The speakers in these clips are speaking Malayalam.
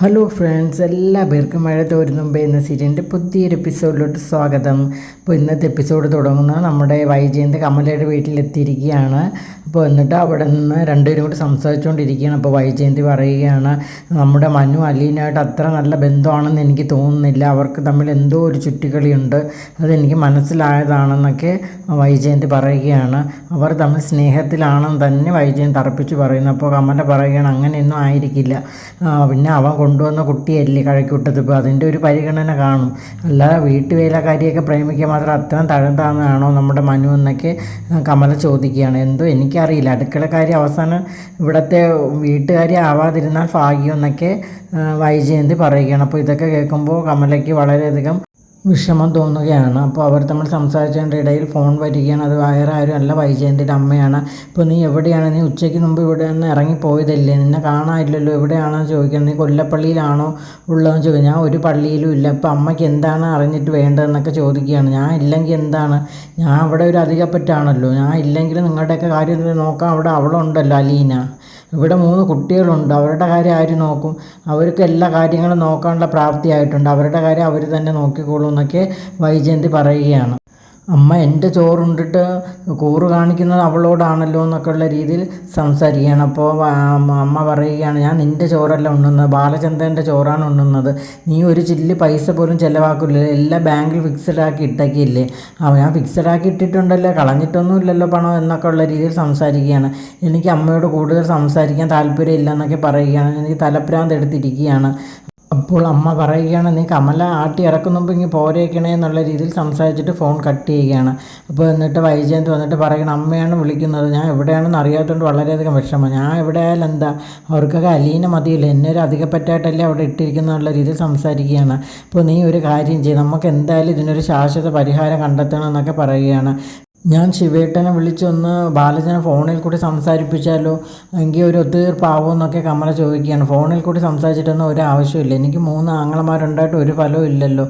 ഹലോ ഫ്രണ്ട്സ് എല്ലാ പേർക്കും മഴ മുമ്പേ എന്ന സീരിയലിന്റെ പുതിയൊരു എപ്പിസോഡിലോട്ട് സ്വാഗതം. അപ്പോൾ ഇന്നത്തെ എപ്പിസോഡ് തുടങ്ങുന്ന നമ്മുടെ വൈജയന്ത് കമലയുടെ വീട്ടിലെത്തിയിരിക്കുകയാണ്. അപ്പോൾ എന്നിട്ട് അവിടെ നിന്ന് രണ്ടുപേരും കൂടി സംസാരിച്ചുകൊണ്ടിരിക്കുകയാണ് അപ്പോൾ വൈജയന്തി പറയുകയാണ് നമ്മുടെ മനു അലീനായിട്ട് അത്ര നല്ല ബന്ധമാണെന്ന് എനിക്ക് തോന്നുന്നില്ല. അവർക്ക് തമ്മിൽ എന്തോ ഒരു ചുറ്റിക്കളിയുണ്ട് അതെനിക്ക് മനസ്സിലായതാണെന്നൊക്കെ വൈജയന്തി പറയുകയാണ്. അവർ തമ്മിൽ സ്നേഹത്തിലാണെന്ന് തന്നെ വൈജയന്തി തറപ്പിച്ച് പറയുന്നു. അപ്പോൾ കമല പറയുകയാണ് അങ്ങനെയൊന്നും ആയിരിക്കില്ല. പിന്നെ അവൻ കൊണ്ടുവന്ന കുട്ടിയല്ലേ കഴക്കൂട്ടത്ത്? ഇപ്പോൾ അതിന്റെ ഒരു പരിഗണന കാണും. അല്ലാതെ വീട്ടുവേലക്കാരിയൊക്കെ പ്രേമിക്കാൻ മാത്രം അത്രയും തഴന്താന്നാണോ നമ്മുടെ മനു എന്നൊക്കെ കമല ചോദിക്കുകയാണ്. എന്തോ എനിക്കറിയില്ല. അടുക്കളക്കാരി അവസാനം ഇവിടുത്തെ വീട്ടുകാരി ആവാതിരുന്നാൽ ഭാഗ്യം എന്നൊക്കെ വൈജയന്തി പറയുകയാണ്. അപ്പോൾ ഇതൊക്കെ കേൾക്കുമ്പോൾ കമലയ്ക്ക് വളരെയധികം വിഷമം തോന്നുകയാണ്. അപ്പോൾ അവർ തമ്മിൽ സംസാരിച്ചതിന്റെ ഇടയിൽ ഫോൺ വരികയാണ്. അത് വേറെ ആരും അല്ല വൈജയന്റെ അമ്മയാണ്. ഇപ്പോൾ നീ എവിടെയാണ്? നീ ഉച്ചയ്ക്ക് മുമ്പ് ഇവിടെ നിന്ന് ഇറങ്ങിപ്പോയതല്ലേ? നിന്നെ കാണാനില്ലല്ലോ. എവിടെയാണെന്ന് ചോദിക്കുന്നത് നീ കൊല്ലപ്പള്ളിയിലാണോ ഉള്ളതെന്ന് ചോദിക്കും ഞാൻ ഒരു പള്ളിയിലും ഇല്ല. ഇപ്പോൾ അമ്മയ്ക്ക് എന്താണ് അറിഞ്ഞിട്ട് വേണ്ടതെന്നൊക്കെ ചോദിക്കുകയാണ്. ഞാൻ ഇല്ലെങ്കിൽ എന്താണ്? ഞാൻ അവിടെ ഒരു അധികപ്പറ്റാണല്ലോ ഞാൻ ഇല്ലെങ്കിൽ നിങ്ങളുടെയൊക്കെ കാര്യം നോക്കാം അവിടെ അവളുണ്ടല്ലോ അലീന. ഇവിടെ മൂന്ന് കുട്ടികളുണ്ട്. അവരുടെ കാര്യം ആര് നോക്കും? അവർക്ക് എല്ലാ കാര്യങ്ങളും നോക്കാനുള്ള പ്രാപ്തിയായിട്ടുണ്ട്. അവരുടെ കാര്യം അവർ തന്നെ നോക്കിക്കോളൂ എന്നൊക്കെ വൈജയന്തി പറയുകയാണ്. അമ്മ എന്റെ ചോറുണ്ടിട്ട് കൂറ് കാണിക്കുന്നത് അവളോടാണല്ലോ എന്നൊക്കെയുള്ള രീതിയിൽ സംസാരിക്കുകയാണ്. അപ്പോൾ അമ്മ പറയുകയാണ് ഞാൻ നിന്റെ ചോറല്ല ഉണ്ണുന്നത് ബാലചന്ദ്രന്റെ ചോറാണ് ഉണ്ണുന്നത്. നീ ഒരു ചില്ല് പൈസ പോലും ചിലവാക്കില്ല എല്ലാം ബാങ്കിൽ ഫിക്സഡ് ആക്കി ഇട്ടേക്കില്ലേ. അവ ഞാൻ ഫിക്സഡ് ആക്കി ഇട്ടിട്ടുണ്ടല്ലോ. കളഞ്ഞിട്ടൊന്നും ഇല്ലല്ലോ പണം എന്നൊക്കെ ഉള്ള രീതിയിൽ സംസാരിക്കുകയാണ്. എനിക്ക് അമ്മയോട് കൂടുതൽ സംസാരിക്കാൻ താല്പര്യമില്ല എന്നൊക്കെ പറയുകയാണ്. എനിക്ക് തലപ്രാന്ത് എടുത്തിരിക്കുകയാണ്. അപ്പോൾ അമ്മ പറയുകയാണ് നീ കമല ആട്ടി ഇറക്കുന്നുമ്പോൾ ഇങ്ങനെ പോരേക്കണേ എന്നുള്ള രീതിയിൽ സംസാരിച്ചിട്ട് ഫോൺ കട്ട് ചെയ്യുകയാണ്. അപ്പോൾ എന്നിട്ട് വൈജയന്ത് വന്നിട്ട് പറയണം അമ്മയാണ് വിളിക്കുന്നത്. ഞാൻ എവിടെയാണെന്ന് അറിയാത്തതുകൊണ്ട് വളരെയധികം വിഷമം. ഞാൻ എവിടെ ആയാലും എന്താ അവർക്കൊക്കെ അലീന മതിയില്ല? എന്നെ ഒരു അധികപ്പറ്റായിട്ടല്ലേ അവിടെ എന്നുള്ള രീതിയിൽ സംസാരിക്കുകയാണ്. അപ്പോൾ നീ ഒരു കാര്യം ചെയ്യും. നമുക്ക് എന്തായാലും ഇതിനൊരു ശാശ്വത പരിഹാരം കണ്ടെത്തണം എന്നൊക്കെ പറയുകയാണ്. ഞാൻ ശിവേട്ടനെ വിളിച്ചൊന്ന് ബാലചനെ ഫോണിൽ കൂടി സംസാരിപ്പിച്ചാലോ? എങ്കിൽ ഒരു ഒത്തുതീർപ്പാവോ എന്നൊക്കെ കമല ചോദിക്കുകയാണ്. ഫോണിൽ കൂടി സംസാരിച്ചിട്ടൊന്നും ഒരു ആവശ്യമില്ല എനിക്ക് മൂന്ന് ആങ്ങളമാരുണ്ടായിട്ട് ഒരു ഫലവും ഇല്ലല്ലോ.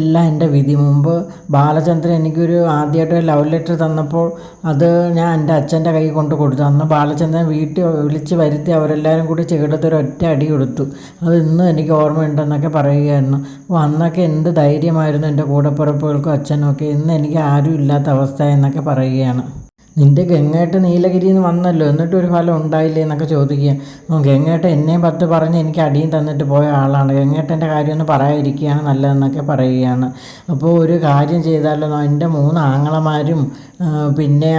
എല്ലാം എന്റെ വിധി. മുമ്പ് ബാലചന്ദ്രൻ എനിക്കൊരു ആദ്യമായിട്ട് ലവ് ലെറ്റർ തന്നപ്പോൾ അത് ഞാൻ എന്റെ അച്ഛന്റെ കൈ കൊണ്ട് കൊടുത്തു. അന്ന് ബാലചന്ദ്രൻ വീട്ടിൽ വിളിച്ച് വരുത്തി അവരെല്ലാവരും കൂടി ചെകിടത്തൊരു ഒറ്റ അടി കൊടുത്തു. അത് ഇന്നും എനിക്ക് ഓർമ്മയുണ്ടെന്നൊക്കെ പറയുകയായിരുന്നു. അപ്പോൾ അന്നൊക്കെ എന്ത് ധൈര്യമായിരുന്നു എന്റെ കൂടപ്പിറപ്പുകൾക്കും അച്ഛനും ഒക്കെ ഇന്ന് എനിക്ക് ആരും ഇല്ലാത്ത അവസ്ഥ എന്നൊക്കെ പറയുകയാണ്. നിന്റെ ഗംഗേട്ട നീലഗിരിയിൽ നിന്ന് വന്നല്ലോ എന്നിട്ട് ഒരു ഫലം ഉണ്ടായില്ലേ എന്നൊക്കെ ചോദിക്കുക. ഗംഗേട്ട എന്നെയും പത്ത് പറഞ്ഞ് എനിക്ക് അടിയും തന്നിട്ട് പോയ ആളാണ്. ഗംഗേട്ടന്റെ കാര്യമൊന്നും പറയാതിരിക്കുകയാണ് നല്ലതെന്നൊക്കെ പറയുകയാണ്. അപ്പോൾ ഒരു കാര്യം ചെയ്താലോ? എന്റെ മൂന്ന് ആങ്ങളമാരും പിന്നെ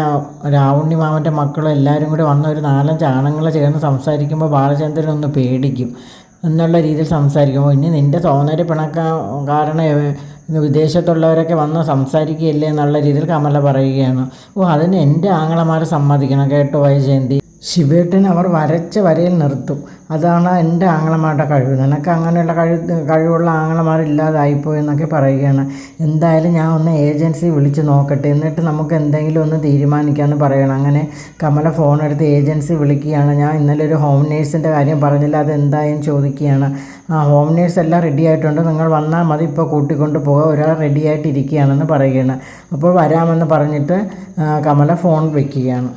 രാവുണ്ണി മാമന്റെ മക്കളും എല്ലാവരും കൂടി വന്ന ഒരു നാലഞ്ച് ആണുങ്ങളെ ചേർന്ന് സംസാരിക്കുമ്പോൾ ബാലചന്ദ്രൻ ഒന്ന് പേടിക്കും. എന്നുള്ള രീതിയിൽ സംസാരിക്കുമ്പോൾ ഇനി നിന്റെ തോന്നൽ പിണക്ക കാരണം വിദേശത്തുള്ളവരൊക്കെ വന്ന് സംസാരിക്കുകയില്ലേ എന്നുള്ള രീതിയിൽ കമല പറയുകയാണ്. ഓ അതിന് എന്റെ ആങ്ങളമാർ സമ്മതിക്കണം. കേട്ടോ വൈജയന്തി. ശിവേട്ടൻ അവർ വരച്ച വരയിൽ നിർത്തും. അതാണ് എന്റെ ആങ്ങളമാരുടെ കഴിവ്. നിനക്ക് അങ്ങനെയുള്ള കഴിവ് കഴിവുള്ള ആങ്ങളമാരില്ലാതായിപ്പോയി എന്നൊക്കെ പറയുകയാണ്. എന്തായാലും ഞാൻ ഒന്ന് ഏജൻസി വിളിച്ച് നോക്കട്ടെ. എന്നിട്ട് നമുക്ക് എന്തെങ്കിലും ഒന്ന് തീരുമാനിക്കാമെന്ന് പറയണം. അങ്ങനെ കമല ഫോൺ എടുത്ത് ഏജൻസി വിളിക്കുകയാണ്. ഞാൻ ഇന്നലെ ഒരു ഹോം നേഴ്സിന്റെ കാര്യം പറഞ്ഞില്ല. അത് എന്തായാലും ചോദിക്കുകയാണ്. ആ ഹോം നേഴ്സ് എല്ലാം റെഡി ആയിട്ടുണ്ട്. നിങ്ങൾ വന്നാൽ മതി. ഇപ്പോൾ കൂട്ടിക്കൊണ്ട് പോകുക ഒരാൾ റെഡി ആയിട്ടിരിക്കുകയാണെന്ന് പറയുകയാണ്. അപ്പോൾ വരാമെന്ന് പറഞ്ഞിട്ട് കമല ഫോൺ വയ്ക്കുകയാണ്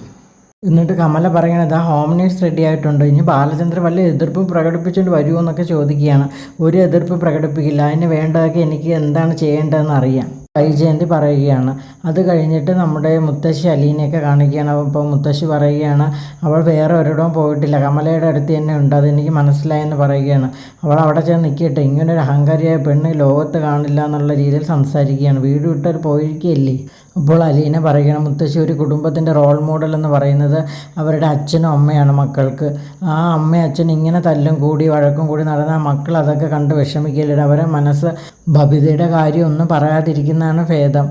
എന്നിട്ട് കമല പറയണത് ആ ഹോം നേഴ്സ് റെഡി ആയിട്ടുണ്ട്. ഇനി ബാലചന്ദ്രൻ വല്ല എതിർപ്പ് പ്രകടിപ്പിച്ചുകൊണ്ട് വരുമോ എന്നൊക്കെ ചോദിക്കുകയാണ്. ഒരു എതിർപ്പ് പ്രകടിപ്പിക്കില്ല. അതിന് വേണ്ടതൊക്കെ എനിക്ക് എന്താണ് ചെയ്യേണ്ടതെന്ന് അറിയാം. വൈജയന്തി പറയുകയാണ് അത് കഴിഞ്ഞിട്ട് നമ്മുടെ മുത്തശ്ശി അലീനെയൊക്കെ കാണിക്കുകയാണ്. അപ്പോൾ മുത്തശ്ശി പറയുകയാണ് അവൾ വേറെ ഒരിടവും പോയിട്ടില്ല. കമലയുടെ അടുത്ത് തന്നെ ഉണ്ട്. അതെനിക്ക് മനസ്സിലായെന്ന് പറയുകയാണ്. അവൾ അവിടെ ചെന്ന് നിൽക്കട്ടെ ഇങ്ങനൊരു അഹങ്കാരിയായ പെണ്ണ് ലോകത്ത് കാണില്ല എന്നുള്ള രീതിയിൽ സംസാരിക്കുകയാണ്. വീട് വിട്ടൊരു പോയിരിക്കുകയല്ലേ? അപ്പോൾ അലീന പറയണം മുത്തശ്ശി ഒരു കുടുംബത്തിന്റെ റോൾ മോഡൽ എന്ന് പറയുന്നത് അവരുടെ അച്ഛനും അമ്മയാണ് മക്കൾക്ക്. ആ അമ്മ അച്ഛൻ ഇങ്ങനെ തല്ലും കൂടി വഴക്കും കൂടി നടന്ന മക്കൾ അതൊക്കെ കണ്ട് വിഷമിക്കില്ല അവരെ മനസ്സ് ബബിതയുടെ കാര്യമൊന്നും പറയാതിരിക്കുന്നതാണ് ഭേദം.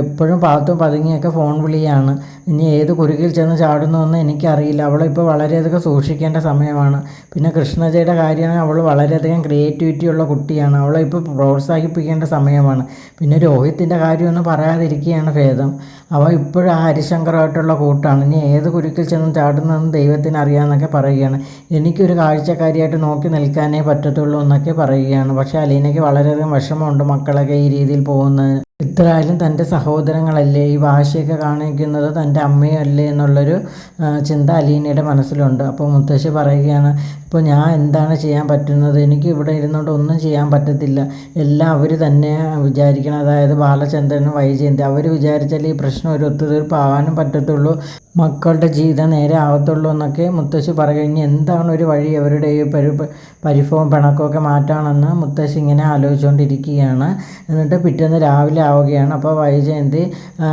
എപ്പോഴും പാത്തും പതുങ്ങിയൊക്കെ ഫോൺ വിളിയാണ്. ഇനി ഏത് കുരുക്കിൽ ചെന്ന് ചാടുന്നുവെന്ന് എനിക്കറിയില്ല. അവളിപ്പോൾ വളരെയധികം സൂക്ഷിക്കേണ്ട സമയമാണ്. പിന്നെ കൃഷ്ണജയുടെ കാര്യമാണ് അവൾ വളരെയധികം ക്രിയേറ്റിവിറ്റി ഉള്ള കുട്ടിയാണ്. അവളെ ഇപ്പോൾ പ്രോത്സാഹിപ്പിക്കേണ്ട സമയമാണ്. പിന്നെ രോഹിത്തിന്റെ കാര്യമൊന്നും പറയാതിരിക്കുകയാണ് ഭേദം അവ ഇപ്പോഴും ആ ഹരിശങ്കറുമായിട്ടുള്ള കൂട്ടാണ്. ഇനി ഏത് കുരുക്കിൽ ചെന്ന് ചാടുന്നതെന്ന് ദൈവത്തിന് അറിയാമെന്നൊക്കെ പറയുകയാണ്. എനിക്കൊരു കാഴ്ചക്കാരിയായിട്ട് നോക്കി നിൽക്കാനേ പറ്റത്തുള്ളൂ എന്നൊക്കെ പറയുകയാണ്. പക്ഷേ അലീനയ്ക്ക് വളരെയധികം വിഷമമുണ്ട് മക്കളൊക്കെ ഈ രീതിയിൽ പോകുന്നത് ഇത്രയായാലും തന്റെ സഹോദരങ്ങളല്ലേ? ഈ വാശിയൊക്കെ കാണിക്കുന്നത് തന്റെ അമ്മയല്ലേ എന്നുള്ളൊരു ചിന്ത അലീനയുടെ മനസ്സിലുണ്ട്. അപ്പോൾ മുത്തശ്ശി പറയുകയാണ് ഇപ്പോൾ ഞാൻ എന്താണ് ചെയ്യാൻ പറ്റുന്നത്? എനിക്ക് ഇവിടെ ഇരുന്നുകൊണ്ട് ഒന്നും ചെയ്യാൻ പറ്റത്തില്ല. എല്ലാം അവർ തന്നെ വിചാരിക്കണം അതായത് ബാലചന്ദ്രനും വൈജയന്തി. അവർ വിചാരിച്ചാൽ ഈ പ്രശ്നം ഒരു ഒത്തുതീർപ്പാവാനും പറ്റത്തുള്ളൂ. മക്കളുടെ ജീവിതം നേരെ ആവത്തുള്ളൂ എന്നൊക്കെ മുത്തശ്ശി പറഞ്ഞു എന്താണ് ഒരു വഴി? അവരുടെ ഈ പരി പരിഭവം പിണക്കമൊക്കെ മാറ്റാണെന്ന് മുത്തശ്ശി ഇങ്ങനെ ആലോചിച്ചുകൊണ്ടിരിക്കുകയാണ്. എന്നിട്ട് പിറ്റേന്ന് രാവിലെ ആവുകയാണ്. അപ്പോൾ വൈജയന്തി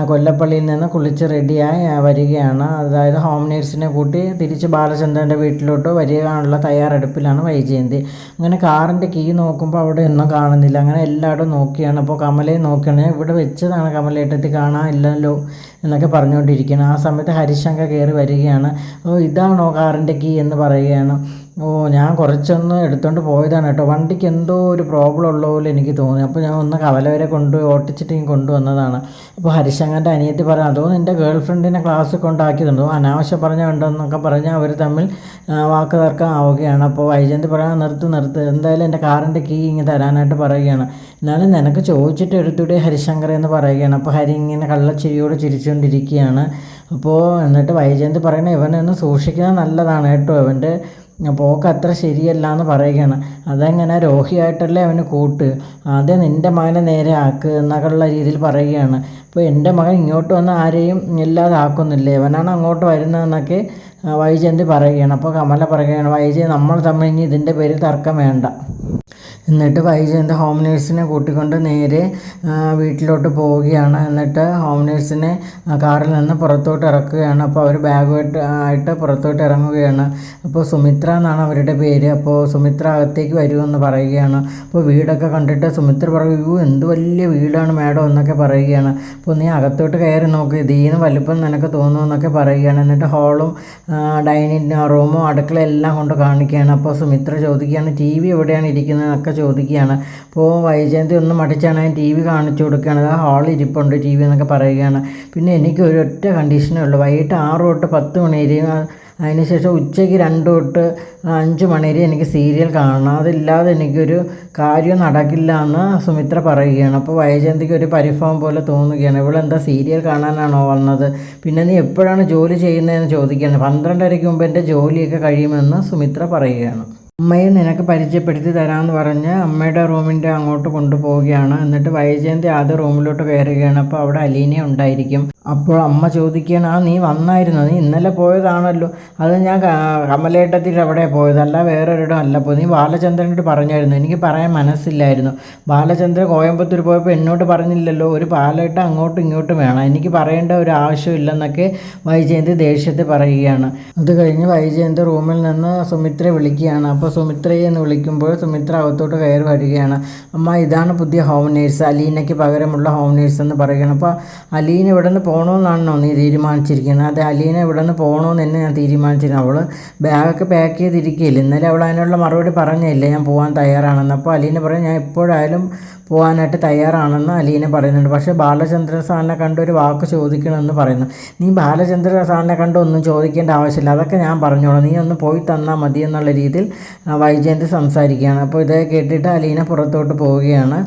കൊല്ലപ്പള്ളിയിൽ നിന്ന് കുളിച്ച് റെഡിയായി വരികയാണ്. അതായത് ഹോം നേഴ്സിനെ കൂട്ടി തിരിച്ച് ബാലചന്ദ്രന്റെ വീട്ടിലോട്ട് വരികയാണുള്ള തയ്യാറെടുപ്പിലാണ് വൈജയന്തി. അങ്ങനെ കാറിന്റെ കീ നോക്കുമ്പോൾ അവിടെ ഒന്നും കാണുന്നില്ല. അങ്ങനെ എല്ലായിടും നോക്കിയാണ്. അപ്പോൾ കമലയെ നോക്കിയാണ് ഇവിടെ വെച്ചതാണ് കമലയിട്ടെത്തി കാണാൻ ഇല്ലല്ലോ എന്നൊക്കെ പറഞ്ഞുകൊണ്ടിരിക്കുകയാണ്. ആ സമയത്ത് ഹരിശങ്കർ കയറി വരികയാണ്. ഓ ഇതാണോ കാറിന്റെ കീ? എന്ന് പറയുകയാണ്. ഓ ഞാൻ കുറച്ചൊന്ന് എടുത്തുകൊണ്ട് പോയതാണ് കേട്ടോ. വണ്ടിക്ക് എന്തോ ഒരു പ്രോബ്ലം ഉള്ള പോലെ എനിക്ക് തോന്നി. അപ്പോൾ ഞാൻ ഒന്ന് കവല വരെ കൊണ്ടുപോയി ഓട്ടിച്ചിട്ട് ഇങ്ങനെ കൊണ്ടുവന്നതാണ്. അപ്പോൾ ഹരിശങ്കറിന്റെ അനിയത്തി പറഞ്ഞു അതോ നിന്റെ ഗേൾ ഫ്രണ്ടിനെ ക്ലാസ് കൊണ്ടാക്കിയതുണ്ടോ? അനാവശ്യം പറഞ്ഞ ഉണ്ടെന്നൊക്കെ പറഞ്ഞാൽ അവർ തമ്മിൽ വാക്ക് തർക്കം ആവുകയാണ്. അപ്പോൾ വൈജയന്തി പറയാൻ നിർത്ത് നിർത്ത്. എന്തായാലും എന്റെ കാറിന്റെ കീ ഇങ്ങനെ തരാനായിട്ട് പറയുകയാണ്. എന്നാലും നിനക്ക് ചോദിച്ചിട്ട് എടുത്തൂടെ ഹരിശങ്കർ എന്ന് പറയുകയാണ്. അപ്പോൾ ഹരി ഇങ്ങനെ കള്ളച്ചിരിയോട് ചിരിച്ചുകൊണ്ടിരിക്കുകയാണ് അപ്പോൾ എന്നിട്ട് വൈജയന്ത് പറയണേ ഇവനൊന്ന് സൂക്ഷിക്കുന്നത് നല്ലതാണ് കേട്ടോ. ഇവന്റെ പോക്ക് അത്ര ശരിയല്ല എന്ന് പറയുകയാണ്. അതെങ്ങനെ രോഹിയായിട്ടല്ലേ അവന് കൂട്ട്? ആദ്യം നിന്റെ മകനെ നേരെ ആക്ക് എന്നൊക്കെയുള്ള രീതിയിൽ പറയുകയാണ്. അപ്പോൾ എന്റെ മകൻ ഇങ്ങോട്ട് വന്ന് ആരെയും ഇല്ലാതാക്കുന്നില്ലേ? ഇവനാണ് അങ്ങോട്ട് വരുന്നതെന്നൊക്കെ വൈജയന്തി പറയുകയാണ്. അപ്പോൾ കമല പറയുകയാണ് വൈജയ് നമ്മൾ തമ്മിൽ ഇനി ഇതിന്റെ പേരിൽ തർക്കം വേണ്ട. എന്നിട്ട് വൈജയന്ത് ഹോം നേഴ്സിനെ കൂട്ടിക്കൊണ്ട് നേരെ വീട്ടിലോട്ട് പോവുകയാണ്. എന്നിട്ട് ഹോം നേഴ്സിനെ കാറിൽ നിന്ന് പുറത്തോട്ട് ഇറക്കുകയാണ്. അപ്പോൾ അവർ ബാഗുമായിട്ട് ആയിട്ട് പുറത്തോട്ട് ഇറങ്ങുകയാണ്. അപ്പോൾ സുമിത്ര എന്നാണ് അവരുടെ പേര്. അപ്പോൾ സുമിത്ര അകത്തേക്ക് വരുമെന്ന് പറയുകയാണ്. അപ്പോൾ വീടൊക്കെ കണ്ടിട്ട് സുമിത്ര പറയും യൂ എന്ത് വലിയ വീടാണ് മാഡം എന്നൊക്കെ പറയുകയാണ്. അപ്പോൾ നീ അകത്തോട്ട് കയറി നോക്ക് ഇതീന്ന് വലുപ്പം നിനക്ക് തോന്നുമെന്നൊക്കെ പറയുകയാണ്. എന്നിട്ട് ഹോളും ഡൈനിങ് റൂമും അടുക്കള എല്ലാം കൊണ്ട് കാണിക്കുകയാണ്. അപ്പോൾ സുമിത്ര ചോദിക്കുകയാണ് ടി വി എവിടെയാണ് ഇരിക്കുന്നതെന്നൊക്കെ ചോദിക്കുകയാണ്. അപ്പോൾ വൈജയന്തി ഒന്ന് മടിച്ചാണ് ടി വി കാണിച്ചു കൊടുക്കുകയാണ്. ആ ഹാളിൽ ഇരിപ്പുണ്ട് ടി വി എന്നൊക്കെ പറയുകയാണ്. പിന്നെ എനിക്ക് ഒരൊറ്റ കണ്ടീഷനേ ഉള്ളൂ. വൈകിട്ട് ആറ് തൊട്ട് പത്ത് മണി വരെയും അതിനുശേഷം ഉച്ചയ്ക്ക് രണ്ട് തൊട്ട് അഞ്ച് മണി എനിക്ക് സീരിയൽ കാണണം. അതില്ലാതെ എനിക്കൊരു കാര്യം നടക്കില്ല എന്ന് സുമിത്ര പറയുകയാണ്. അപ്പോൾ വൈജയന്തിക്ക് ഒരു പരിഭവം പോലെ തോന്നുകയാണ്. ഇവളെന്താ സീരിയൽ കാണാനാണോ വന്നത്? പിന്നെ നീ എപ്പോഴാണ് ജോലി ചെയ്യുന്നതെന്ന് ചോദിക്കുകയാണ്. പന്ത്രണ്ടരയ്ക്ക് മുമ്പ് എന്റെ ജോലിയൊക്കെ കഴിയുമെന്ന് സുമിത്ര പറയുകയാണ്. അമ്മയെ നിനക്ക് പരിചയപ്പെടുത്തി തരാമെന്ന് പറഞ്ഞ് അമ്മയുടെ റൂമിന്റെ അങ്ങോട്ട് കൊണ്ടുപോവുകയാണ്. എന്നിട്ട് വൈജയന്തി ആദ്യ റൂമിലോട്ട് കയറുകയാണ്. അപ്പോൾ അവിടെ അലീന ഉണ്ടായിരിക്കും. അപ്പോൾ അമ്മ ചോദിക്കുകയാണ് ആ നീ വന്നായിരുന്നു? നീ ഇന്നലെ പോയതാണല്ലോ. അത് ഞാൻ കമലേട്ടത്തിൽ അവിടെ പോയതല്ല വേറൊരിടം അല്ല. പോയി നീ ബാലചന്ദ്രനോട് പറഞ്ഞായിരുന്നു. എനിക്ക് പറയാൻ മനസ്സില്ലായിരുന്നു. ബാലചന്ദ്രൻ കോയമ്പത്തൂർ പോയപ്പോൾ എന്നോട് പറഞ്ഞില്ലല്ലോ. ഒരു പാലയിട്ട് അങ്ങോട്ടും ഇങ്ങോട്ടും വേണം. എനിക്ക് പറയേണ്ട ഒരു ആവശ്യമില്ലെന്നൊക്കെ വൈജയന്തി ദേഷ്യത്തിൽ പറയുകയാണ്. അത് കഴിഞ്ഞ് വൈജയന്തി റൂമിൽ നിന്ന് സുമിത്ര വിളിക്കുകയാണ്. അപ്പോൾ സുമിത്രയെ എന്ന് വിളിക്കുമ്പോൾ സുമിത്ര അകത്തോട്ട് കയറി വരികയാണ്. അമ്മ ഇതാണ് പുതിയ ഹോം നേഴ്സ് അലീനയ്ക്ക് പകരമുള്ള ഹോം നേഴ്സ് എന്ന് പറയുകയാണ്. അപ്പോൾ അലീന ഇവിടെ നിന്ന് പോകണമെന്നാണോ നീ തീരുമാനിച്ചിരിക്കുന്നത്? അതെ അലീന ഇവിടെ നിന്ന് പോകണമെന്ന് തന്നെ ഞാൻ തീരുമാനിച്ചിരുന്നു അവൾ ബാഗൊക്കെ പാക്ക് ചെയ്തിരിക്കുകയില്ല? ഇന്നലെ അവൾ അതിനുള്ള മറുപടി പറഞ്ഞില്ല? ഞാൻ പോകാൻ തയ്യാറാണെന്ന്. അപ്പോൾ അലീന പറയും ഞാൻ എപ്പോഴായാലും പോകാനായിട്ട് തയ്യാറാണെന്ന് അലീന പറയുന്നുണ്ട്. പക്ഷേ ബാലചന്ദ്ര സാറിനെ കണ്ട് ഒരു വാക്ക് ചോദിക്കണമെന്ന് പറയുന്നു. നീ ബാലചന്ദ്ര സാറിനെ കണ്ട് ഒന്നും ചോദിക്കേണ്ട ആവശ്യമില്ല. അതൊക്കെ ഞാൻ പറഞ്ഞോളാം. നീ ഒന്ന് പോയി തന്നാൽ മതി എന്നുള്ള രീതിയിൽ വൈജയന്തി സംസാരിക്കുകയാണ്. അപ്പോൾ ഇത് കേട്ടിട്ട് അലീന പുറത്തോട്ട് പോവുകയാണ്.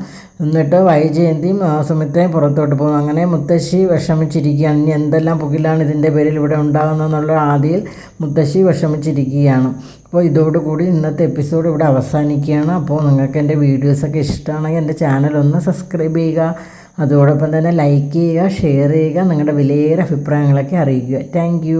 എന്നിട്ട് വൈജയന്തിയും സുമിത്രയും പുറത്തോട്ട് പോകുന്നു. അങ്ങനെ മുത്തശ്ശി വിഷമിച്ചിരിക്കുകയാണ്. ഇനി എന്തെല്ലാം പുകിലാണ് ഇതിന്റെ പേരിൽ ഇവിടെ ഉണ്ടാകുന്നതെന്നുള്ള ആദിയിൽ മുത്തശ്ശി വിഷമിച്ചിരിക്കുകയാണ്. അപ്പോൾ ഇതോടുകൂടി ഇന്നത്തെ എപ്പിസോഡ് ഇവിടെ അവസാനിക്കുകയാണ്. അപ്പോൾ നിങ്ങൾക്ക് എന്റെ വീഡിയോസൊക്കെ ഇഷ്ടമാണെങ്കിൽ എന്റെ ചാനൽ ഒന്ന് സബ്സ്ക്രൈബ് ചെയ്യുക. അതോടൊപ്പം തന്നെ ലൈക്ക് ചെയ്യുക ഷെയർ ചെയ്യുക നിങ്ങളുടെ വിലയേറെ അഭിപ്രായങ്ങളൊക്കെ അറിയിക്കുക. താങ്ക്